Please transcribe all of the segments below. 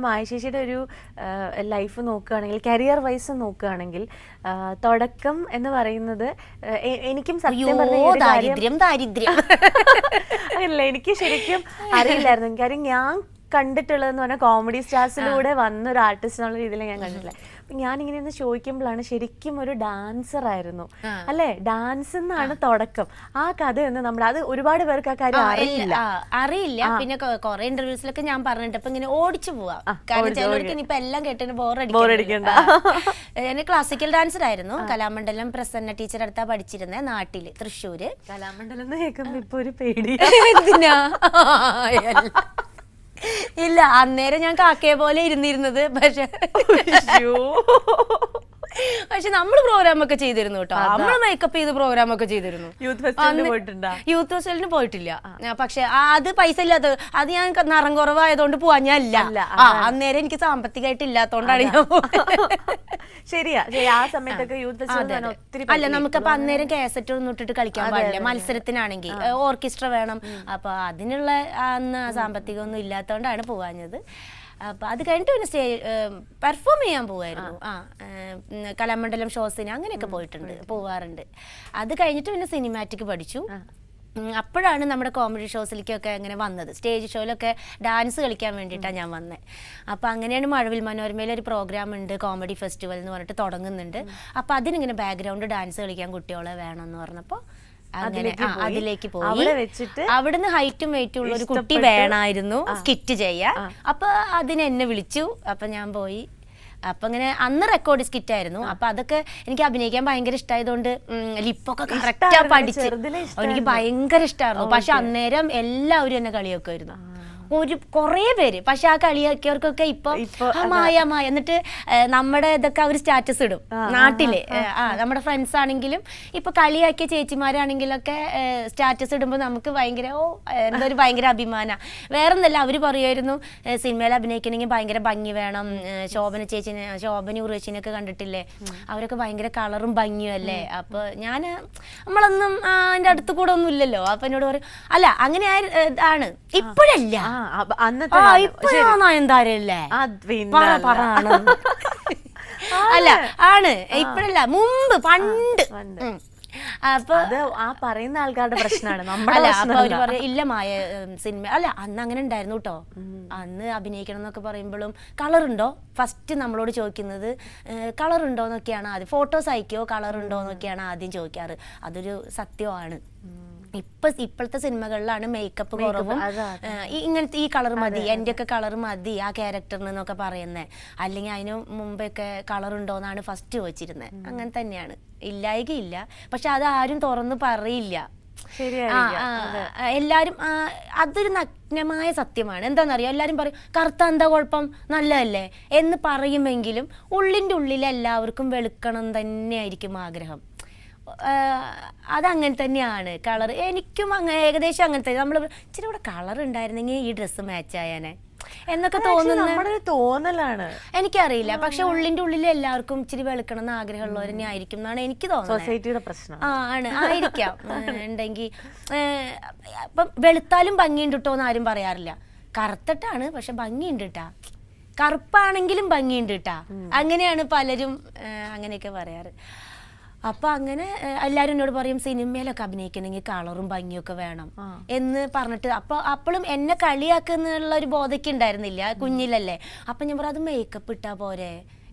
മായശേഷിയുടെ ഒരു ലൈഫ് നോക്കുകയാണെങ്കിൽ career wise നോക്കുകയാണെങ്കിൽ തുടക്കം എന്ന് പറയുന്നത് എനിക്കും സത്യം ദാരിദ്ര്യം ദാരിദ്ര്യം. അല്ല എനിക്ക് ശരിക്കും അറിയില്ലായിരുന്നു. കാര്യം ഞാൻ കണ്ടിട്ടുള്ളതെന്ന് പറഞ്ഞാൽ കോമഡി സ്റ്റാർസിലൂടെ വന്ന ഒരു ആർട്ടിസ്റ്റ് എന്നുള്ള രീതിയിൽ ഞാൻ കണ്ടിട്ടില്ല. അപ്പൊ ഞാൻ ഇങ്ങനെ ഒന്ന് ചോദിക്കുമ്പോഴാണ് ശരിക്കും ഒരു ഡാൻസർ ആയിരുന്നു. അല്ലെ? ഡാൻസ് എന്നാണ് തുടക്കം. ആ കഥ എന്ന് നമ്മൾ അത് ഒരുപാട് പേർക്ക് ആ കാര്യം അറിയില്ല. അറിയില്ല. പിന്നെ കൊറേ ഇന്റർവ്യൂസിലൊക്കെ ഞാൻ പറഞ്ഞിട്ട് അപ്പൊ ഇങ്ങനെ ഓടിച്ചു പോവാം. കാരണം ഇനിയിപ്പോ എല്ലാം കേട്ടിട്ട് ബോറടിക്കണ്ട. ഞാൻ ക്ലാസിക്കൽ ഡാൻസർ ആയിരുന്നു. കലാമണ്ഡലം പ്രസന്ന ടീച്ചർ അടുത്താ പഠിച്ചിരുന്നത് നാട്ടിൽ തൃശ്ശൂര്. കലാമണ്ഡലം എന്ന് കേൾക്കുമ്പോ ഇപ്പൊ ഒരു പേടി. എന്തിനാ. ഇല്ല അന്നേരം ഞാൻ കാക്കയെ പോലെ ഇരുന്നിരുന്നത് പക്ഷെ പക്ഷെ നമ്മൾ പ്രോഗ്രാം ഒക്കെ ചെയ്തിരുന്നു കേട്ടോ. നമ്മൾ മേക്കപ്പ് ചെയ്ത് പ്രോഗ്രാം ഒക്കെ ചെയ്തിരുന്നു. യൂത്ത് ഫെസ്റ്റിവലിന് പോയിട്ടില്ല. പക്ഷെ അത് പൈസ ഇല്ലാത്ത അത് ഞാൻ നിറം കുറവായതുകൊണ്ട് പോവാൻ ഞാൻ അല്ല, അന്നേരം എനിക്ക് സാമ്പത്തികമായിട്ട് ഇല്ലാത്തോണ്ടാണ് ഞാൻ ശരിയാ ശരി ആ സമയത്തൊക്കെ യൂത്ത് ഫെസ്റ്റിവൽ. അല്ല നമുക്കപ്പൊ അന്നേരം കാസറ്റ് ഒന്നും ഇട്ടിട്ട് കളിക്കാൻ പാടില്ല. മത്സരത്തിനാണെങ്കിൽ. ഓർക്കസ്ട്ര വേണം. അപ്പൊ അതിനുള്ള അന്ന് ആ സാമ്പത്തികം ഒന്നും ഇല്ലാത്തോണ്ടാണ് പോവാഞ്ഞത്. അപ്പൊ അത് കഴിഞ്ഞിട്ട് പിന്നെ സ്റ്റേ പെർഫോം ചെയ്യാൻ പോവായിരുന്നു. ആ. കലാമണ്ഡലം ഷോസിന് അങ്ങനെയൊക്കെ പോയിട്ടുണ്ട് പോവാറുണ്ട്. അത് കഴിഞ്ഞിട്ട് പിന്നെ സിനിമാറ്റിക് പഠിച്ചു. അപ്പോഴാണ് നമ്മുടെ കോമഡി ഷോസിലേക്കൊക്കെ അങ്ങനെ വന്നത്. സ്റ്റേജ് ഷോയിലൊക്കെ ഡാൻസ് കളിക്കാൻ വേണ്ടിയിട്ടാണ് ഞാൻ വന്നത് അപ്പോൾ അങ്ങനെയാണ് മഴവിൽ മനോരമയിൽ ഒരു പ്രോഗ്രാം ഉണ്ട് കോമഡി ഫെസ്റ്റിവൽ എന്ന് പറഞ്ഞിട്ട് തുടങ്ങുന്നുണ്ട്. അപ്പോൾ അതിനിങ്ങനെ ബാക്ക്ഗ്രൗണ്ട് ഡാൻസ് കളിക്കാൻ കുട്ടികളെ വേണമെന്ന് പറഞ്ഞപ്പോൾ അങ്ങനെ അതിലേക്ക് പോയി. അവിടെ വെച്ചിട്ട് അവിടുന്ന് ഹൈറ്റും വെയിറ്റും ഉള്ള ഒരു കുട്ടി. വേണമായിരുന്നു സ്കിറ്റ് ചെയ്യാൻ. അപ്പൊ അതിന് എന്നെ വിളിച്ചു. അപ്പൊ ഞാൻ പോയി. അപ്പൊ ഇങ്ങനെ അന്ന് റെക്കോർഡ് സ്കിറ്റ് ആയിരുന്നു. അപ്പൊ അതൊക്കെ എനിക്ക് അഭിനയിക്കാൻ ഭയങ്കര ഇഷ്ടമായതുകൊണ്ട് ലിപ്പൊക്കെ കറക്റ്റാ പഠിച്ച്. എനിക്ക് ഭയങ്കര ഇഷ്ടമായിരുന്നു പക്ഷെ അന്നേരം എല്ലാവരും എന്നെ കളിയാക്കുമായിരുന്നു. ഒരു കുറേ പേര്. പക്ഷെ ആ കളിയാക്കിയവർക്കൊക്കെ ഇപ്പൊ മായ മായ. എന്നിട്ട് നമ്മുടെ ഇതൊക്കെ അവർ സ്റ്റാറ്റസ് ഇടും. നാട്ടിൽ. ആ. നമ്മുടെ ഫ്രണ്ട്സ് ആണെങ്കിലും ഇപ്പൊ കളിയാക്കിയ ചേച്ചിമാരാണെങ്കിലൊക്കെ സ്റ്റാറ്റസ് ഇടുമ്പോൾ നമുക്ക് ഭയങ്കര ഓ എന്തോ ഒരു ഭയങ്കര അഭിമാന. വേറെ ഒന്നല്ല അവർ പറയുമായിരുന്നു സിനിമയിൽ അഭിനയിക്കണമെങ്കിൽ ഭയങ്കര ഭംഗി വേണം. ശോഭന ചേച്ചിനെ ശോഭന ഉറേച്ചിനൊക്കെ കണ്ടിട്ടില്ലേ? അവരൊക്കെ ഭയങ്കര കളറും ഭംഗിയും അല്ലേ? അപ്പൊ ഞാൻ നമ്മളൊന്നും അതിന്റെ അടുത്ത് കൂടെ ഒന്നും ഇല്ലല്ലോ. അപ്പൊ എന്നോട് പറയും അല്ല അങ്ങനെ ഇതാണ് ആണ്. ഇപ്പോഴല്ല. അന്നത്തെ നയൻതാരല്ലേ അല്ല. ആണ്. ഇപ്പഴല്ല മുമ്പ് പണ്ട്. അപ്പൊ ആ പറയുന്ന ആൾക്കാരുടെ പ്രശ്നമാണ്. ഇല്ല മായ സിനിമ അല്ല അന്ന് അങ്ങനെ ഉണ്ടായിരുന്നു കേട്ടോ അന്ന് അഭിനയിക്കണം എന്നൊക്കെ പറയുമ്പോഴും കളർ ഉണ്ടോ ഫസ്റ്റ് നമ്മളോട് ചോദിക്കുന്നത് കളർ ഉണ്ടോ എന്നൊക്കെയാണ് ആദ്യം. ഫോട്ടോസ് അയക്കോ കളർ ഉണ്ടോ എന്നൊക്കെയാണ് ആദ്യം ചോദിക്കാറ്. അതൊരു സത്യമാണ്. ഇപ്പൊ ഇപ്പോഴത്തെ സിനിമകളിലാണ് മേക്കപ്പ് കുറവും. ഇങ്ങനത്തെ ഈ കളർ മതി എന്റെ ഒക്കെ കളർ മതി ആ ക്യാരക്ടറിന് എന്നൊക്കെ പറയുന്നത് അല്ലെങ്കിൽ അതിന് മുമ്പൊക്കെ കളർ ഉണ്ടോന്നാണ് ഫസ്റ്റ് ചോദിച്ചിരുന്നത് അങ്ങനെ തന്നെയാണ്. ഇല്ലായികയില്ല പക്ഷെ അത് ആരും തുറന്ന് പറയില്ല. എല്ലാരും അതൊരു നഗ്നമായ സത്യമാണ്. എന്താണെന്നറിയോ എല്ലാരും പറയും കറുത്ത എന്താ കുഴപ്പം? നല്ലതല്ലേ? എന്ന് പറയുമെങ്കിലും ഉള്ളിന്റെ ഉള്ളിൽ എല്ലാവർക്കും വെളുക്കണം തന്നെയായിരിക്കും ആഗ്രഹം. അതങ്ങനെ തന്നെയാണ് കളർ. എനിക്കും അങ്ങനെ ഏകദേശം അങ്ങനെ തന്നെ. നമ്മൾ ഇച്ചിരി കൂടെ കളർ ഉണ്ടായിരുന്നെങ്കിൽ ഈ ഡ്രസ്സ് മാച്ച് ആയാനെ. എന്നൊക്കെ തോന്നുന്നത് തോന്നുന്ന തോന്നലാണ്. എനിക്കറിയില്ല. പക്ഷെ ഉള്ളിന്റെ ഉള്ളിൽ എല്ലാവർക്കും ഇച്ചിരി വെളുക്കണം എന്ന് ആഗ്രഹമുള്ളവർ തന്നെ ആയിരിക്കും എന്നാണ് എനിക്ക് തോന്നുന്നത് ആ ആണ്. ആയിരിക്കാം. ഉണ്ടെങ്കിൽ ഇപ്പം വെളുത്താലും ഭംഗിയുണ്ട് കേട്ടോ എന്ന് ആരും പറയാറില്ല. കറുത്തിട്ടാണ് പക്ഷെ ഭംഗിയുണ്ട് കേട്ടാ കറുപ്പാണെങ്കിലും ഭംഗിയുണ്ട് കേട്ടാ അങ്ങനെയാണ് പലരും അങ്ങനെയൊക്കെ പറയാറ്. അപ്പൊ അങ്ങനെ എല്ലാരും എന്നോട് പറയും സിനിമയിലൊക്കെ അഭിനയിക്കണമെങ്കിൽ കളറും ഭംഗിയൊക്കെ വേണം. എന്ന് പറഞ്ഞിട്ട് അപ്പൊ അപ്പോഴും എന്നെ കളിയാക്കുന്നുള്ള ഒരു ബോധയ്ക്ക് ഉണ്ടായിരുന്നില്ല കുഞ്ഞിലല്ലേ. അപ്പൊ ഞാൻ പറഞ്ഞു അത് മേക്കപ്പ് ഇട്ടാ പോരെ?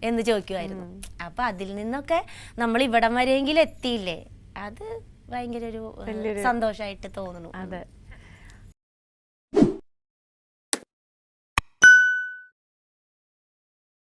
എന്ന് ചോദിക്കുമായിരുന്നു അപ്പൊ അതിൽ നിന്നൊക്കെ നമ്മൾ ഇവിടം വരെയെങ്കിലും എത്തിയില്ലേ? അത് ഭയങ്കര ഒരു സന്തോഷമായിട്ട് തോന്നുന്നു. അതെ.